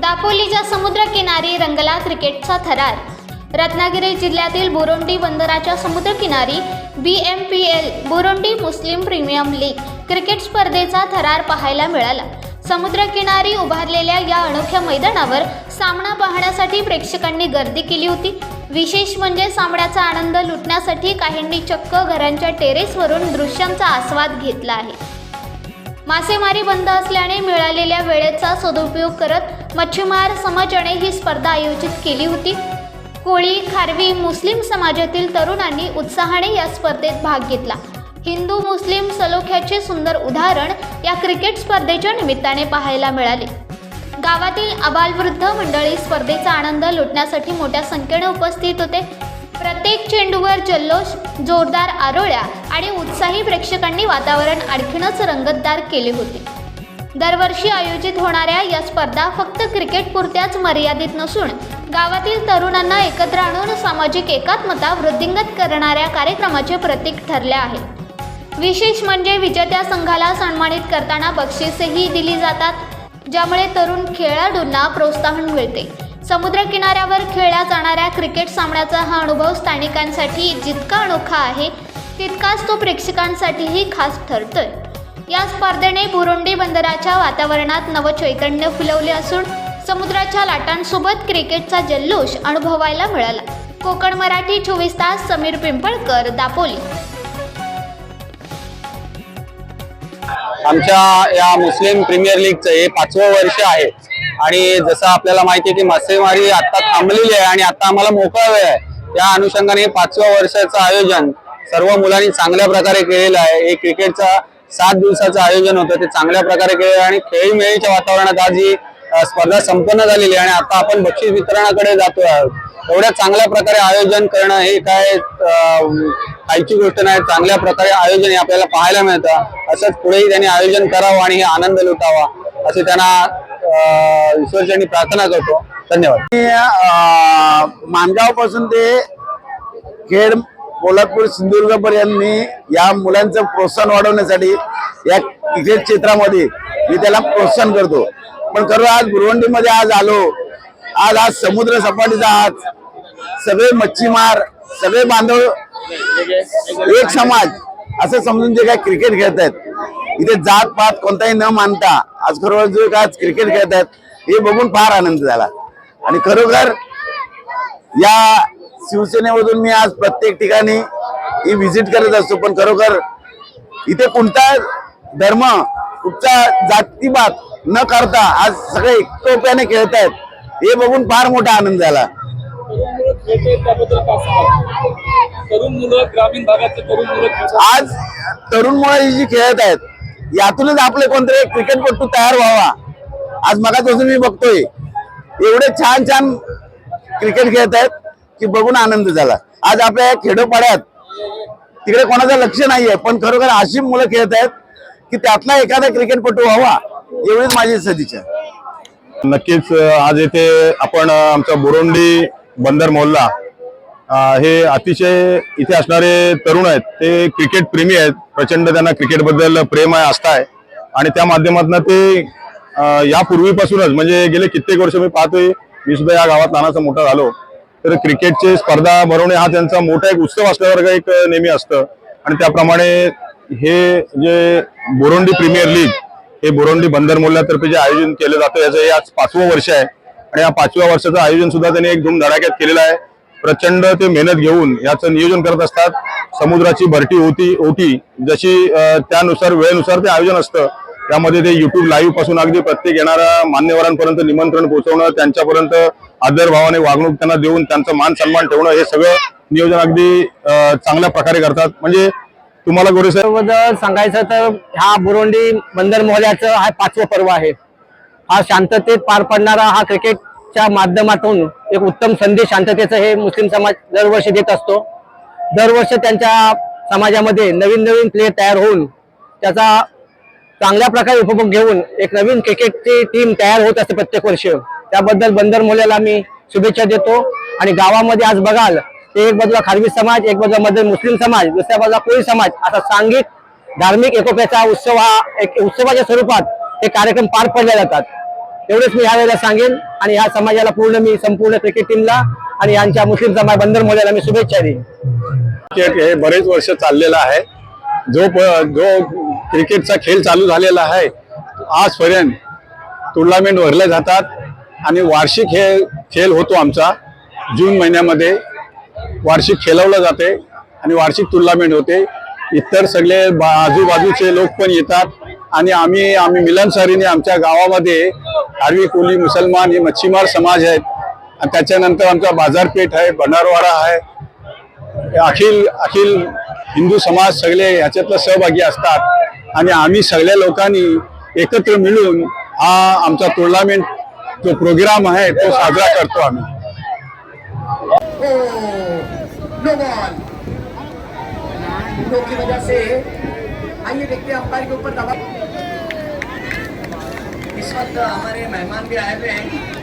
दापोलीच्या समुद्रकिनारी रंगला क्रिकेटचा थरार. रत्नागिरी जिल्ह्यातील बुरोंडी बंदराच्या समुद्रकिनारी B M P L Burondi Muslim premium league cricket स्पर्धेचा थरार पाहायला मिळाला. समुद्रकिनारी उभारलेल्या या अनोख्या मैदानावर सामना पाहण्यासाठी प्रेक्षकांनी गर्दी केली होती. विशेष म्हणजे सामन्याचा आनंद लुटण्यासाठी काहींनी चक्क घरांच्या टेरेसवरून दृश्यांचा आस्वाद घेतला आहे. मासेमारी बंद असल्याने मिळालेल्या वेळेचा सदुपयोग करत मच्छीमार समाजाने ही स्पर्धा आयोजित केली होती. कोळी खारवी मुस्लिम समाजातील तरुणांनी उत्साहाने या स्पर्धेत भाग घेतला. हिंदू मुस्लिम सलोख्याचे सुंदर उदाहरण या क्रिकेट स्पर्धेच्या निमित्ताने पाहायला मिळाले. गावातील अबालवृद्ध मंडळी स्पर्धेचा आनंद लुटण्यासाठी मोठ्या संख्येने उपस्थित होते. प्रत्येक चेंडूवर जल्लोष जोरदार आरोळ्या आणि उत्साही प्रेक्षकांनी वातावरण आणखीनच रंगतदार केले होते. दरवर्षी आयोजित होणाऱ्या या स्पर्धा फक्त क्रिकेटपुरत्याच मर्यादित नसून गावातील तरुणांना एकत्र आणून सामाजिक एकात्मता वृद्धिंगत करणाऱ्या कार्यक्रमाचे प्रतीक ठरले आहे विशेष म्हणजे विजेत्या संघाला सन्मानित करताना बक्षिसेही दिली जातात ज्यामुळे तरुण खेळाडूंना प्रोत्साहन मिळते. समुद्रकिनाऱ्यावर खेळल्या जाणाऱ्या क्रिकेट सामन्याचा हा अनुभव स्थानिकांसाठी जितका अनोखा आहे तितकाच तो प्रेक्षकांसाठीही खास ठरतोय. या स्पर्धेने बुरुंडी बंदराच्या वातावरणात नवचैतन्य फुलवले असून समुद्राच्या लाटांसोबत क्रिकेटचा जल्लोष अनुभवायला मिळाला. कोकण मराठी चोवीस तास समीर पिंपळकर दापोली. आमच्या या मुस्लिम प्रीमियर लीगचं हे पाचवं वर्ष आहे. आणि जसं आपल्याला माहिती आहे की मासेमारी आता थांबलेली आहे आणि आता आम्हाला मोकळा वेळ आहे. त्या अनुषंगाने हे पाचव्या वर्षाचं आयोजन सर्व मुलांनी चांगल्या प्रकारे केलेलं आहे. हे क्रिकेटचा सात दिवसाचं आयोजन होतं ते चांगल्या प्रकारे केलेलं आहे आणि खेळीमेळीच्या वातावरणात आज ही स्पर्धा संपन्न झालेली आहे आणि आता आपण बक्षीस वितरणाकडे जातोय आहोत. एवढ्या चांगल्या प्रकारे आयोजन करणं हे काय काहीची गोष्ट नाही चांगल्या प्रकारे आयोजन हे आपल्याला पाहायला मिळतं. असंच पुढेही त्यांनी आयोजन करावं आणि हे आनंद लुटावा असे त्यांना अ, ईश्वरचरणी प्रार्थना करतो. धन्यवाद. मानगावपासून ते खेड कोल्हापूर सिंधुदुर्ग पर्यंत मी या मुलांचं प्रोत्साहन वाढवण्यासाठी या क्रिकेट क्षेत्रामध्ये मी त्याला प्रोत्साहन करतो. पण खरं आज गुरुवंडीमध्ये आज आलो. आज आज समुद्र सपाटीचा आज सगळे मच्छीमार सगळे बांधव एक समाज असं समजून जे काय क्रिकेट खेळत आहेत. इथे जात पात कोणताही न मानता आज खरोखर जो काय आज क्रिकेट खेळत आहेत हे बघून फार आनंद झाला. आणि खरोखर या शिवसेनेमधून मी आज प्रत्येक ठिकाणी ही व्हिजिट करत असतो पण खरोखर इथे कोणता धर्म कुठचा जातीपात न करता आज सगळे एकटोप्याने खेळत आहेत हे बघून फार मोठा आनंद झाला. तरुण मुलं सांगाल तरुण मुलं ग्रामीण भागातले तरुण मुलं खेळतात आज तरुण मुलं जी खेळत आहेत यातूनच आपले कोणतरी एक क्रिकेटपटू तयार व्हावा. आज मगापासून मी बघतोय एवढे छान छान क्रिकेट खेळत आहेत की बघून आनंद झाला. आज आपल्या या खेडोपाड्यात तिकडे कोणाचं लक्ष नाहीये पण खरोखर अशी मुलं खेळत आहेत की त्यातला एखादा क्रिकेटपटू व्हावा एवढीच माझी सदिच्छा. नक्कीच आज येथे आपण अ, आमचा बोरोंडी बंदर मोहल्ला. हे अतिशय इथे असणारे तरुण आहेत. ते क्रिकेट प्रेमी आहेत. प्रचंड त्यांना क्रिकेटबद्दल प्रेम आहे आस्था आहे. आणि त्या माध्यमातून ते यापूर्वीपासूनच म्हणजे गेले कित्येक वर्ष मी पाहतोय मी सुद्धा या गावात लहानाचा मोठा झालो. तर क्रिकेटचे स्पर्धा भरवणे हा त्यांचा मोठा एक उत्सव असल्यासारखं एक नेहमी असतं. आणि त्याप्रमाणे हे जे बोरोंडी प्रीमियर लीग हे बोरोंडी बंदर मोल्ल्यातर्फे जे आयोजन केलं जातं याचं हे आज पाचवं वर्ष आहे. आणि या पाचव्या वर्षाचं आयोजन सुद्धा त्यांनी एक धूमधडाक्यात केलेलं आहे. प्रचंड ते मेहनत घेऊन याचं नियोजन करत असतात. समुद्राची भरती होती ओटी जशी त्यानुसार वेळेनुसार ते आयोजन असतं. त्यामध्ये ते युट्यूब लाईव्हपासून अगदी प्रत्येक येणाऱ्या मान्यवरांपर्यंत निमंत्रण पोहोचवणं त्यांच्यापर्यंत आदरभावाने वागणूक त्यांना देऊन त्यांचा मान सन्मान ठेवणं हे सगळं नियोजन अगदी चांगल्या प्रकारे करतात. म्हणजे तुम्हाला गोरे सांगायचं तर हा बुरोंडी बंदर मोहल्याचं हा पाचवं पर्व आहे. हा शांततेत पार पडणारा हा क्रिकेट च्या माध्यमातून एक उत्तम संदेश शांततेचं हे मुस्लिम समाज दरवर्षी देत असतो. दरवर्षी त्यांच्या समाजामध्ये नवीन नवीन प्लेयर तयार होऊन त्याचा चांगल्या प्रकारे उपभोग घेऊन एक नवीन क्रिकेटची टीम तयार होत असते प्रत्येक वर्ष. त्याबद्दल बंदर मोल्याला मी शुभेच्छा देतो. आणि गावामध्ये आज बघाल ते एक बाजूला खारवी समाज एक बाजूला मध्ये मुस्लिम समाज दुसऱ्या बाजूला कोळी समाज असा सांघिक धार्मिक एकोप्याचा उत्सव हा एक उत्सवाच्या स्वरूपात हे कार्यक्रम पार पडले जातात. एवढंच मी यावेळेला सांगेन आणि या समाजाला पूर्ण मी संपूर्ण क्रिकेट टीमला आणि यांच्या मुस्लिम समाज बंदर महोदयाला मी शुभेच्छा देईन. क्रिकेट हे बरेच वर्ष चाललेलं आहे. जो प- जो क्रिकेटचा खेळ चालू झालेला आहे आजपर्यंत टुर्नामेंट भरल्या जातात आणि वार्षिक हे खेळ होतो आमचा. जून महिन्यामध्ये वार्षिक खेळवलं जाते आणि वार्षिक टुर्नामेंट होते. इतर सगळे बा- आजूबाजूचे लोक पण येतात. आणि आम्ही आम्ही मिलनसारीने आमच्या गावामध्ये आरवी कोली मुसलमान हे मच्छीमार समाज आहेत. आणि त्याच्यानंतर आमचा बाजारपेठ आहे भंडारवाडा आहे. अखिल अखिल हिंदू समाज सगळे ह्याच्यातलं सहभागी असतात. आणि आम्ही सगळ्या लोकांनी एकत्र मिळून हा आमचा टुर्नामेंट जो प्रोग्राम आहे तो साजरा करतो आम्ही. की वजह से आइए देखते हैं अंपायर के ऊपर दबाव। इस वक्त हमारे मेहमान भी आए हुए हैं।